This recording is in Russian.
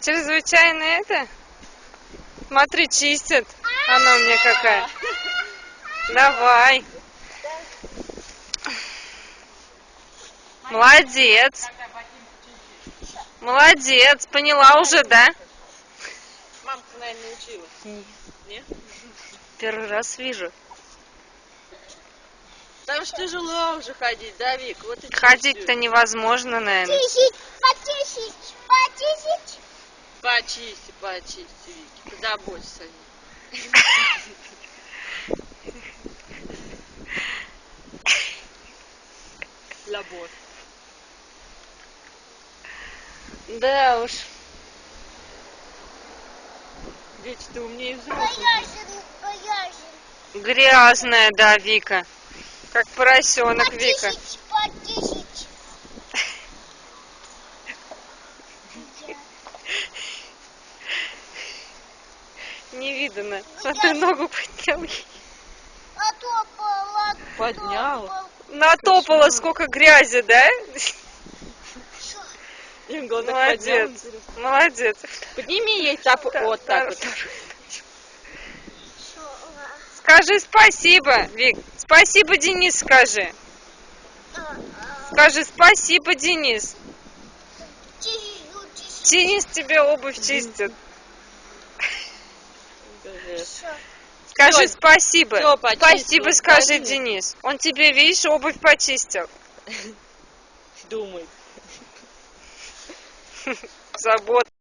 Чрезвычайно это? Смотри, чистят. Она у меня какая. Давай. Молодец. Молодец. Поняла уже, да? Мамка, наверное, учила. Нет? Первый раз вижу. Там же тяжело уже ходить, да, Вик? Вот Ходить-то невозможно, наверное. Чистить, почистить, почистить. Почисти, почисти, Вики. Позаботься о ней. Labor. Да уж. Дети, ты умнее взрослых. Грязная, да, Вика. Как поросенок, Вика. Почистить, почистить. Не видно. Смотри, ногу поднял. А то пала- Поднял. Натопала сколько грязи, да? Им главное Молодец. Молодец. Подними ей тап вот так вот. Скажи спасибо, Вик. Спасибо, Денис, скажи. А, а. Скажи спасибо, Денис. Денис тебе обувь чистит. Скажи Всё, спасибо. всё, почистил, спасибо, скажи, правильно? Денис. Он тебе, видишь, обувь почистил. Думай. Забот.